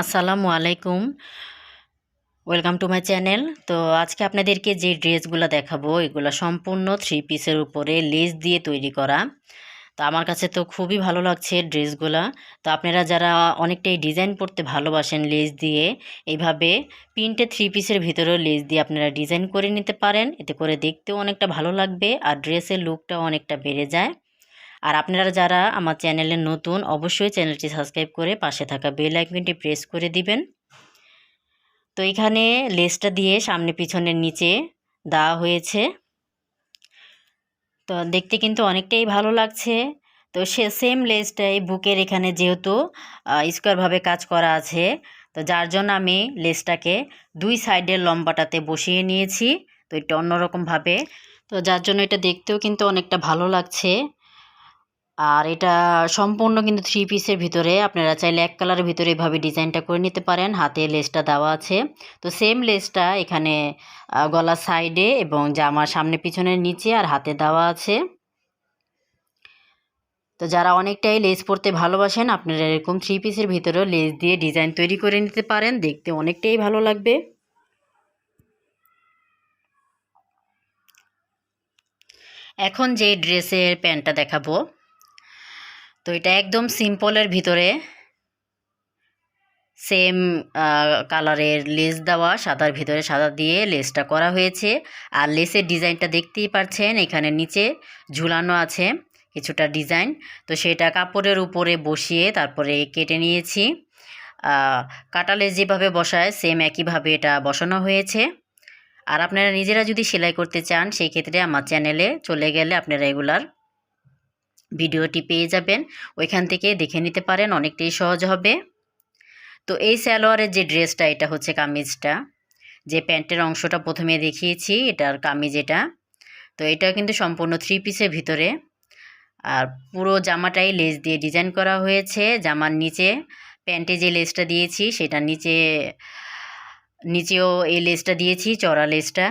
আসসালামু আলাইকুম। Welcome to my channel তো আজকে আপনাদেরকে যে ড্রেসগুলো দেখাবো, এগুলো সম্পূর্ণ থ্রি পিসের উপরে লেস দিয়ে তৈরি করা। তো আমার কাছে তো খুবই ভালো লাগছে ড্রেসগুলো। তো আপনারা যারা অনেকটাই ডিজাইন করতে ভালোবাসেন লেস দিয়ে, এইভাবে প্রিন্টে থ্রি পিসের ভিতরেও লেস দিয়ে আপনারা ডিজাইন করে নিতে পারেন। এতে করে দেখতেও অনেকটা ভালো লাগবে আর ড্রেসের লুকটাও অনেকটা বেড়ে যায়। আর আপনারা যারা আমার চ্যানেলে নতুন, অবশ্যই চ্যানেলটি সাবস্ক্রাইব করে পাশে থাকা বেল আইকনটি প্রেস করে দিবেন। তো এখানে লেসটা দিয়ে সামনে পিছনের নিচে দেওয়া হয়েছে। তো দেখতে কিন্তু অনেকটাই ভালো লাগছে। তো সে সেম লেসটাই বুকের এখানে যেহেতু স্কোয়ারভাবে কাজ করা আছে, তো যার জন্য আমি লেসটাকে দুই সাইডের লম্বাটাতে বসিয়ে নিয়েছি। তো এটা অন্যরকমভাবে। তো যার জন্য এটা দেখতেও কিন্তু অনেকটা ভালো লাগছে। আর এটা সম্পূর্ণ কিন্তু থ্রি পিসের ভিতরে। আপনারা চাইলে এক কালারের ভিতরে এভাবে ডিজাইনটা করে নিতে পারেন। হাতে লেসটা দেওয়া আছে। তো সেম লেসটা এখানে গলার সাইডে এবং জামার সামনে পিছনের নিচে আর হাতে দেওয়া আছে। তো যারা অনেকটাই লেস পরতে ভালোবাসেন, আপনারা এরকম থ্রি পিসের ভিতরেও লেস দিয়ে ডিজাইন তৈরি করে নিতে পারেন। দেখতে অনেকটাই ভালো লাগবে। এখন যে ড্রেসের প্যান্টটা দেখাবো। তো এটা একদম সিম্পলের ভিতরে সেম কালারের লেস দেওয়া, সাদার ভিতরে সাদা দিয়ে লেসটা করা হয়েছে। আর লেসের ডিজাইনটা দেখতেই পাচ্ছেন এখানে নিচে ঝুলানো আছে কিছুটা ডিজাইন তো সেটা কাপড়ের উপরে বসিয়ে তারপরে কেটে নিয়েছি। কাটা লেস যেভাবে বসায় সেম একইভাবে এটা বসানো হয়েছে। আর আপনারা নিজেরা যদি সেলাই করতে চান, সেই ক্ষেত্রে আমার চ্যানেলে চলে গেলে আপনারা এগুলার ভিডিওটি পেয়ে যাবেন। ওইখান থেকে দেখে নিতে পারেন, অনেকটাই সহজ হবে। তো এই স্যালোয়ারের যে ড্রেসটা, এটা হচ্ছে কামিজটা। যে প্যান্টের অংশটা প্রথমে দেখিয়েছি, এটার কামিজ এটা। তো এটা কিন্তু সম্পূর্ণ থ্রি পিসের ভিতরে। আর পুরো জামাটাই লেস দিয়ে ডিজাইন করা হয়েছে। জামার নিচে, প্যান্টে যে লেসটা দিয়েছি সেটা নিচে, নিচেও এই লেসটা দিয়েছি, চড়া লেসটা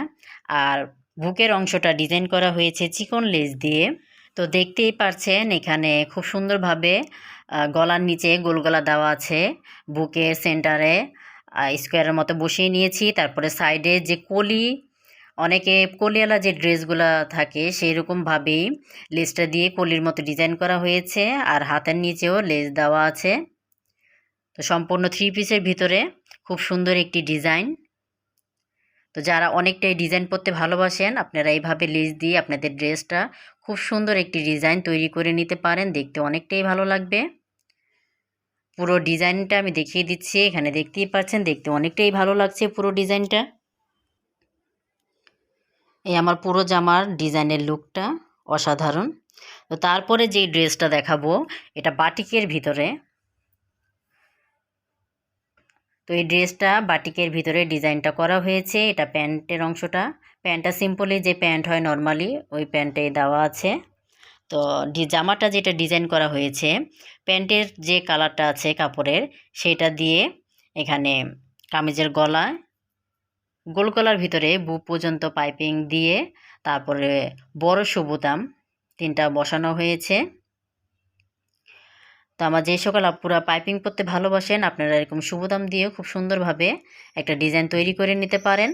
আর বুকের অংশটা ডিজাইন করা হয়েছে চিকন লেস দিয়ে। তো দেখতেই পারছেন এখানে খুব সুন্দরভাবে গলার নিচে গোল গলা দেওয়া আছে, বুকের সেন্টারে স্কোয়ারের মতো বসিয়ে নিয়েছি, তারপরে সাইডে যে কলি, অনেকে কলিওয়ালা যে ড্রেসগুলো থাকে সেই রকমভাবেই লেসটা দিয়ে কলির মতো ডিজাইন করা হয়েছে, আর হাতের নিচেও লেস দেওয়া আছে। তো সম্পূর্ণ থ্রি পিসের ভিতরে খুব সুন্দর একটি ডিজাইন। তো যারা অনেকটাই ডিজাইন করতে ভালোবাসেন, আপনারা এইভাবে লেস দিয়ে আপনাদের ড্রেসটা খুব সুন্দর একটি ডিজাইন তৈরি করে নিতে পারেন। দেখতে অনেকটাই ভালো লাগবে। পুরো ডিজাইনটা আমি দেখিয়ে দিচ্ছি, এখানে দেখতেই পাচ্ছেন, দেখতে অনেকটাই ভালো লাগছে পুরো ডিজাইনটা এই আমার পুরো জামার ডিজাইনের লুকটা অসাধারণ। তো তারপরে যেই ড্রেসটা দেখাবো, এটা বাটিকের ভিতরে। তো এই ড্রেসটা বাটিকের ভিতরে ডিজাইনটা করা হয়েছে। এটা প্যান্টের অংশটা। প্যান্টটা সিম্পলি যে প্যান্ট হয় নর্মালি, ওই প্যান্টে দেওয়া আছে। তো জামাটা যেটা ডিজাইন করা হয়েছে, প্যান্টের যে কালারটা আছে কাপড়ের, সেটা দিয়ে এখানে কামিজের গলায় গোল গলার ভিতরে বুক পর্যন্ত পাইপিং দিয়ে তারপরে বড় সবুতাম তিনটা বসানো হয়েছে। তো আমার যে সকল আপুরা পাইপিং করতে ভালোবাসেন, আপনারা এরকম শুভদাম দিয়ে খুব সুন্দরভাবে একটা ডিজাইন তৈরি করে নিতে পারেন।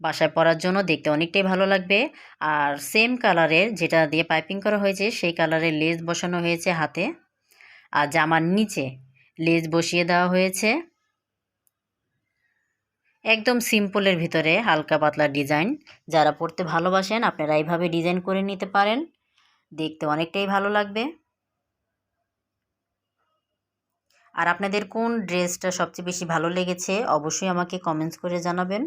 বাসায় পরার জন্য দেখতে অনেকটাই ভালো লাগবে। আর সেম কালারের যেটা দিয়ে পাইপিং করা হয়েছে, সেই কালারের লেজ বসানো হয়েছে হাতে। আর জামার নিচে লেজ বসিয়ে দেওয়া হয়েছে। একদম সিম্পলের ভিতরে হালকা পাতলা ডিজাইন যারা পড়তে ভালোবাসেন, আপনারা এইভাবে ডিজাইন করে নিতে পারেন। দেখতে অনেকটাই ভালো লাগবে। আর আপনাদের কোন ড্রেসটা সবচেয়ে বেশি ভালো লেগেছে অবশ্যই আমাকে কমেন্টস করে জানাবেন।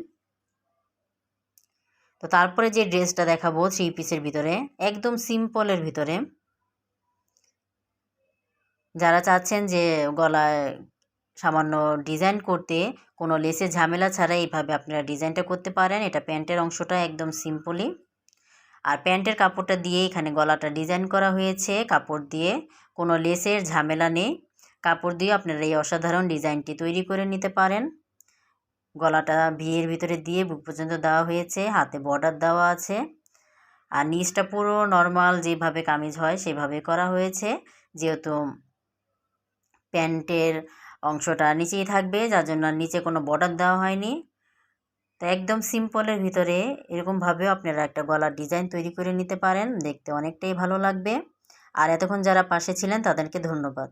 তো তারপরে যে ড্রেসটা দেখাবো থ্রি পিসের ভিতরে, একদম সিম্পলের ভিতরে। যারা চাচ্ছেন যে গলায় সামান্য ডিজাইন করতে, কোনো লেসের ঝামেলা ছাড়া এইভাবে আপনারা ডিজাইনটা করতে পারেন। এটা প্যান্টের অংশটা একদম সিম্পলি আর প্যান্টের কাপড়টা দিয়ে এখানে গলাটা ডিজাইন করা হয়েছে। কাপড় দিয়ে কোনো লেসের ঝামেলা নেই। কাপড় দিয়ে আপনারা এই অসাধারণ ডিজাইনটি তৈরি করে নিতে পারেন। গলাটা বিয়ের ভিতরে দিয়ে বুক পর্যন্ত দেওয়া হয়েছে। হাতে বর্ডার দেওয়া আছে। আর নিচটা পুরো নর্মাল যেভাবে কামিজ হয় সেভাবে করা হয়েছে। যেহেতু প্যান্টের অংশটা নিচেই থাকবে, যার জন্য নিচে কোনো বর্ডার দেওয়া হয়নি। তো একদম সিম্পলের ভিতরে এরকমভাবেও আপনারা একটা গলার ডিজাইন তৈরি করে নিতে পারেন। দেখতে অনেকটাই ভালো লাগবে। আর এতক্ষণ যারা পাশে ছিলেন, তাদেরকে ধন্যবাদ।